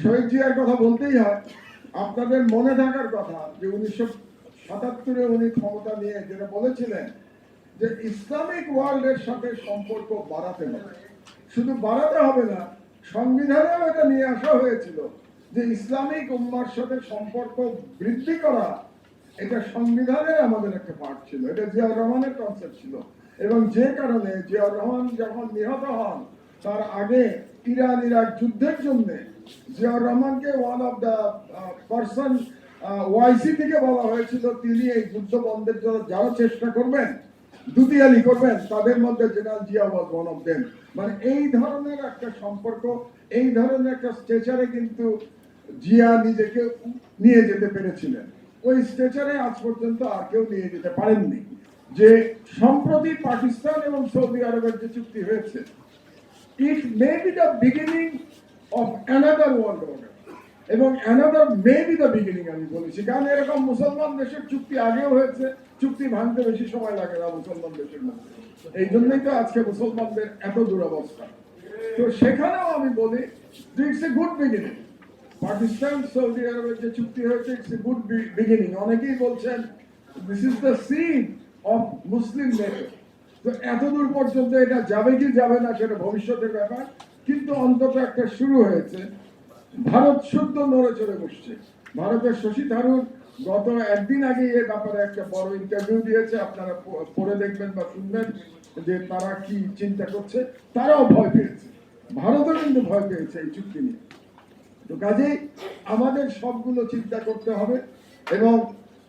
শহীদ জিয়ার কথা বলতেই হয়, আপনাদের মনে থাকার কথা যে উনিশশো সাতাত্তরে উনি ক্ষমতা নিয়ে যেটা বলেছিলেন যে ইসলামিক ওয়ার্ল্ডের সাথে সম্পর্ক বাড়াতে হবে। শুধু বাড়াতে হবে না, সংবিধানেও এটা নিয়ে আসা হয়েছিল যে ইসলামিক উম্মার সাথে সম্পর্ক বৃদ্ধি করা, এটা সংবিধানের আমাদের একটা পার্ট ছিল। এটা জিয়াউর রহমানের কনসেপ্ট ছিল। এবং যে কারণে জিয়াউর রহমান যখন নিহত হন তার আগে ইরান ইরাক যুদ্ধের জন্য জিয়াউর রহমানকে ওয়ান অফ দ্য পার্সন ওয়াইসি থেকে বলা হয়েছিল, তিনি এই যুদ্ধ বন্ধের জন্য যারা চেষ্টা করবেন, দুতিয়ালি করবেন, তাদের মধ্যে general Zia one of them মানে এই ধরনের একটা সম্পর্ক, এই ধরনের একটা স্টেচারে কিন্তু জিয়া নিজেকে নিয়ে যেতে পেরেছিলেন। ওই স্টেচারে আজ পর্যন্ত আর কেউ নিয়ে যেতে পারেননি। যে সম্প্রতি পাকিস্তান এবং সৌদি আরবের যে চুক্তি হয়েছে it may be the beginning of another world order এবং another may be the beginning আমি বলেছি। কারণ এরকম মুসলমান দেশের চুক্তি আগেও হয়েছে, চুক্তি ভাঙতে বেশি সময় লাগে না মুসলমান দেশের মধ্যে। এই জন্যই তো আজকে মুসলমানদের এত দুরবস্থা। তো সেখানেও আমি বলি যে it's a good beginning Pakistan, Saudi আরবের যে চুক্তি হয়েছে ইটস এ গুড বিগিনিং অনেকেই বলছেন this is the sin of Muslim NATO তো এতদূর পর্যন্ত এটা যাবে কি যাবে না সেটা ভবিষ্যতের ব্যাপার, কিন্তু অন্তত একটা শুরু হয়েছে। ভারত শুদ্ধ নড়ে চড়ে বসছে। ভারতের শশী থারুর গত একদিন আগে এ ব্যাপারে একটা বড় ইন্টারভিউ দিয়েছে। আপনারা পড়ে দেখবেন বা শুনবেন যে তারা কি চিন্তা করছে। তারাও ভয় পেয়েছে। ভারতও কিন্তু ভয় পেয়েছে এই চুক্তি নিয়ে। তো কাজেই আমাদের সবগুলো চিন্তা করতে হবে এবং